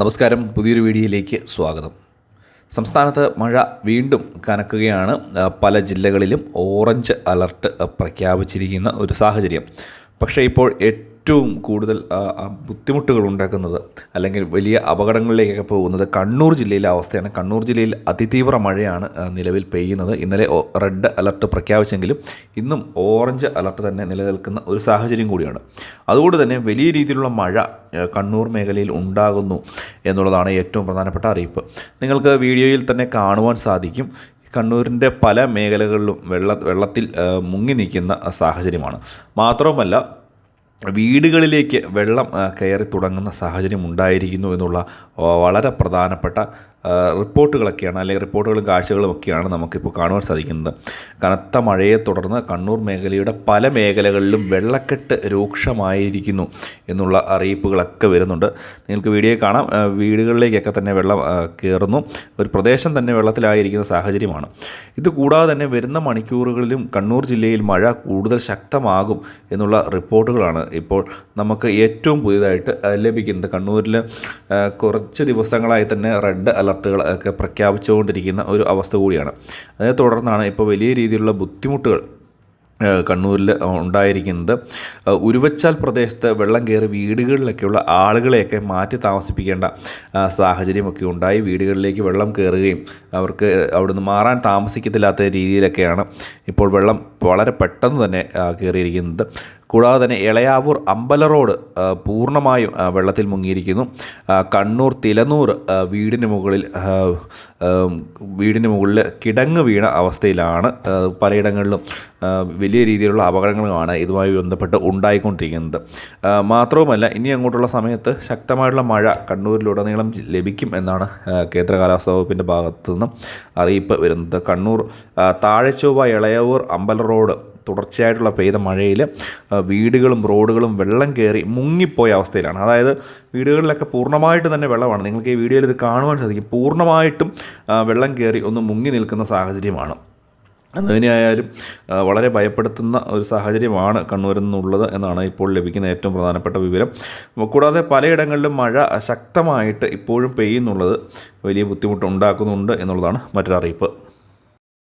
നമസ്കാരം. പുതിയൊരു വീഡിയോയിലേക്ക് സ്വാഗതം. സംസ്ഥാനത്ത് മഴ വീണ്ടും കനക്കുകയാണ്. പല ജില്ലകളിലും ഓറഞ്ച് അലർട്ട് പ്രഖ്യാപിച്ചിരിക്കുന്ന ഒരു സാഹചര്യം. പക്ഷേ ഇപ്പോൾ ഏറ്റവും കൂടുതൽ ബുദ്ധിമുട്ടുകൾ ഉണ്ടാക്കുന്നത് അല്ലെങ്കിൽ വലിയ അപകടങ്ങളിലേക്കൊക്കെ പോകുന്നത് കണ്ണൂർ ജില്ലയിലെ അവസ്ഥയാണ്. കണ്ണൂർ ജില്ലയിൽ അതിതീവ്ര മഴയാണ് നിലവിൽ പെയ്യുന്നത്. ഇന്നലെ റെഡ് അലർട്ട് പ്രഖ്യാപിച്ചെങ്കിലും ഇന്നും ഓറഞ്ച് അലർട്ട് തന്നെ നിലനിൽക്കുന്ന ഒരു സാഹചര്യം കൂടിയാണ്. അതുകൊണ്ട് തന്നെ വലിയ രീതിയിലുള്ള മഴ കണ്ണൂർ മേഖലയിൽ ഉണ്ടാകുന്നു എന്നുള്ളതാണ് ഏറ്റവും പ്രധാനപ്പെട്ട അറിയിപ്പ്. നിങ്ങൾക്ക് വീഡിയോയിൽ തന്നെ കാണുവാൻ സാധിക്കും കണ്ണൂരിന്റെ പല മേഖലകളിലും വെള്ള വെള്ളത്തിൽ മുങ്ങി നിൽക്കുന്ന സാഹചര്യമാണ്. മാത്രവുമല്ല വീടുകളിലേക്ക് വെള്ളം കയറി തുടങ്ങുന്ന സാഹചര്യം ഉണ്ടായിരിക്കുന്നു എന്നുള്ള വളരെ പ്രധാനപ്പെട്ട റിപ്പോർട്ടുകളൊക്കെയാണ് അല്ലെങ്കിൽ റിപ്പോർട്ടുകളും കാഴ്ചകളും ഒക്കെയാണ് നമുക്കിപ്പോൾ കാണുവാൻ സാധിക്കുന്നത്. കനത്ത മഴയെ തുടർന്ന് കണ്ണൂർ മേഖലയുടെ പല മേഖലകളിലും വെള്ളക്കെട്ട് രൂക്ഷമായിരിക്കുന്നു എന്നുള്ള അറിയിപ്പുകളൊക്കെ വരുന്നുണ്ട്. നിങ്ങൾക്ക് വീഡിയോ കാണാം. വീടുകളിലേക്കൊക്കെ തന്നെ വെള്ളം കയറുന്നു. ഒരു പ്രദേശം തന്നെ വെള്ളത്തിലായിരിക്കുന്ന സാഹചര്യമാണ്. ഇത് കൂടാതെ തന്നെ വരുന്ന മണിക്കൂറുകളിലും കണ്ണൂർ ജില്ലയിൽ മഴ കൂടുതൽ ശക്തമാകും എന്നുള്ള റിപ്പോർട്ടുകളാണ് ഇപ്പോൾ നമുക്ക് ഏറ്റവും പുതിയതായിട്ട് ലഭിക്കുന്നത് കണ്ണൂരിൽ കുറച്ച് ദിവസങ്ങളായി തന്നെ റെഡ് അലർട്ടുകൾ ഒക്കെ പ്രഖ്യാപിച്ചുകൊണ്ടിരിക്കുന്ന ഒരു അവസ്ഥ കൂടിയാണ്. അതിനെ തുടർന്നാണ് ഇപ്പോൾ വലിയ രീതിയിലുള്ള ബുദ്ധിമുട്ടുകൾ കണ്ണൂരിൽ ഉണ്ടായിരിക്കുന്നത്. ഉരുവച്ചാൽ പ്രദേശത്ത് വെള്ളം കയറി വീടുകളിലൊക്കെയുള്ള ആളുകളെയൊക്കെ മാറ്റി താമസിപ്പിക്കേണ്ട സാഹചര്യമൊക്കെ ഉണ്ടായി. വീടുകളിലേക്ക് വെള്ളം കയറുകയും അവർക്ക് അവിടുന്ന് മാറാൻ താമസിക്കത്തില്ലാത്ത രീതിയിലൊക്കെയാണ് ഇപ്പോൾ വെള്ളം വളരെ പെട്ടെന്ന് തന്നെ കയറിയിരിക്കുന്നത്. കൂടാതെ തന്നെ ഇളയാവൂർ അമ്പല റോഡ് പൂർണമായും വെള്ളത്തിൽ മുങ്ങിയിരിക്കുന്നു. കണ്ണൂർ തിലനൂർ വീടിന് മുകളിൽ വീടിന് മുകളിൽ കിടങ്ങ് വീണ അവസ്ഥയിലാണ്. പലയിടങ്ങളിലും വലിയ രീതിയിലുള്ള അപകടങ്ങളാണ് ഇതുമായി ബന്ധപ്പെട്ട് ഉണ്ടായിക്കൊണ്ടിരിക്കുന്നത്. മാത്രവുമല്ല ഇനി അങ്ങോട്ടുള്ള സമയത്ത് ശക്തമായിട്ടുള്ള മഴ കണ്ണൂരിലുടനീളം ലഭിക്കും എന്നാണ് കേന്ദ്ര കാലാവസ്ഥാ വകുപ്പിന്റെ ഭാഗത്തു നിന്നും അറിയിപ്പ് വരുന്നത്. കണ്ണൂർ താഴെ താഴെച്ചൊവ്വ ഇളയവൂർ അമ്പല റോഡ്. തുടർച്ചയായിട്ടുള്ള പെയ്ത മഴയിൽ വീടുകളും റോഡുകളും വെള്ളം കയറി മുങ്ങിപ്പോയ അവസ്ഥയിലാണ്. അതായത് വീടുകളിലൊക്കെ പൂർണമായിട്ട് തന്നെ വെള്ളമാണ്. നിങ്ങൾക്ക് ഈ വീഡിയോയിൽ ഇത് കാണുവാൻ സാധിക്കും. പൂർണമായിട്ടും വെള്ളം കയറി ഒന്ന് മുങ്ങി നിൽക്കുന്ന സാഹചര്യമാണ്. അതിനായാലും വളരെ ഭയപ്പെടുത്തുന്ന ഒരു സാഹചര്യമാണ് കണ്ണൂരിൽ നിന്നുള്ളത് എന്നാണ് ഇപ്പോൾ ലഭിക്കുന്ന ഏറ്റവും പ്രധാനപ്പെട്ട വിവരം. കൂടാതെ പലയിടങ്ങളിലും മഴ ശക്തമായിട്ട് ഇപ്പോഴും പെയ്യുന്നുള്ളത് വലിയ ബുദ്ധിമുട്ട് ഉണ്ടാക്കുന്നുണ്ട് എന്നുള്ളതാണ് മറ്റൊരു അറിയിപ്പ്